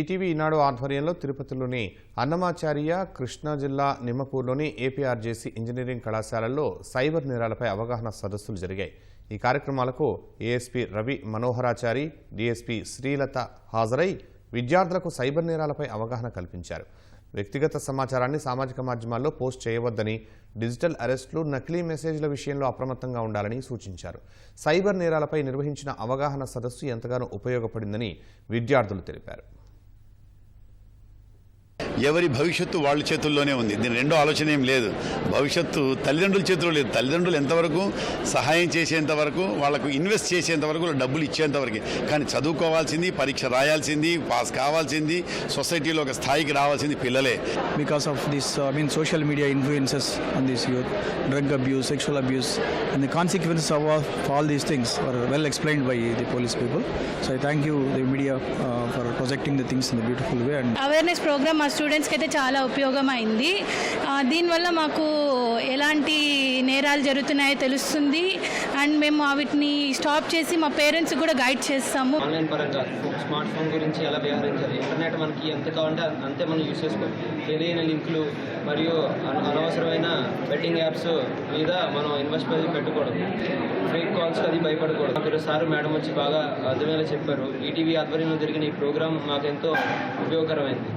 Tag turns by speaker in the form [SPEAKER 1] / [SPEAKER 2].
[SPEAKER 1] ETV ఈనాడు ఆధ్వర్యంలో తిరుపతిలోని అన్నమాచార్య కృష్ణా జిల్లా నిమ్మపూర్లోని ఏపీఆర్జేసీ ఇంజనీరింగ్ కళాశాలల్లో సైబర్ నేరాలపై అవగాహన సదస్సులు జరిగాయి. ఈ కార్యక్రమాలకు ఏఎస్పీ రవి మనోహరాచారి డిఎస్పీ శ్రీలత హాజరై విద్యార్థులకు సైబర్ నేరాలపై అవగాహన కల్పించారు. వ్యక్తిగత సమాచారాన్ని సామాజిక మాధ్యమాల్లో పోస్ట్ చేయవద్దని డిజిటల్ అరెస్టులు నకిలీ మెసేజ్ల విషయంలో అప్రమత్తంగా ఉండాలని సూచించారు. సైబర్ నేరాలపై నిర్వహించిన అవగాహన సదస్సు ఎంతగానో ఉపయోగపడిందని విద్యార్థులు తెలిపారు.
[SPEAKER 2] ఎవరి భవిష్యత్తు వాళ్ళ చేతుల్లోనే ఉంది. దీని రెండో ఆలోచన ఏం లేదు. భవిష్యత్తు తల్లిదండ్రుల చేతుల్లో లేదు. తల్లిదండ్రులు ఎంతవరకు సహాయం చేసేంతవరకు వాళ్ళకు ఇన్వెస్ట్ చేసేంతవరకు డబ్బులు ఇచ్చేంతవరకు కానీ చదువుకోవాల్సింది పరీక్ష రాయాల్సింది పాస్ కావాల్సింది సొసైటీలో ఒక స్థాయికి రావాల్సింది పిల్లలే.
[SPEAKER 3] Because of this I mean social media influences on this youth drug abuse sexual abuse and consequence of of all these things are well explain by the police people so I thank you the media for projecting the things in the beautiful way and
[SPEAKER 4] awareness program స్టూడెంట్స్కి అయితే చాలా ఉపయోగమైంది. అయింది దీనివల్ల మాకు ఎలాంటి నేరాలు జరుగుతున్నాయో తెలుస్తుంది. అండ్ మేము వీటిని స్టాప్ చేసి మా పేరెంట్స్ కూడా గైడ్ చేస్తాము.
[SPEAKER 5] ఆన్లైన్ పరంగా స్మార్ట్ ఫోన్ గురించి ఎలా వ్యవహరించాలి? ఇంటర్నెట్ మనకి ఎంత కావాలంటే అంతే మనం యూస్ చేసుకోవాలి. తెలియని లింకులు మరియు అనవసరమైన బెట్టింగ్ యాప్స్ మీద మనం ఇన్వెస్ట్ పెట్టకూడదు. ఫేక్ కాల్స్ అది భయపడకూడదు. అక్కడ సార్ మేడం వచ్చి బాగా అర్థమయ్యేలా చెప్పారు. ఈటీవీ ఆధ్వర్యంలో జరిగిన ఈ ప్రోగ్రామ్ మాకెంతో ఉపయోగకరమైంది.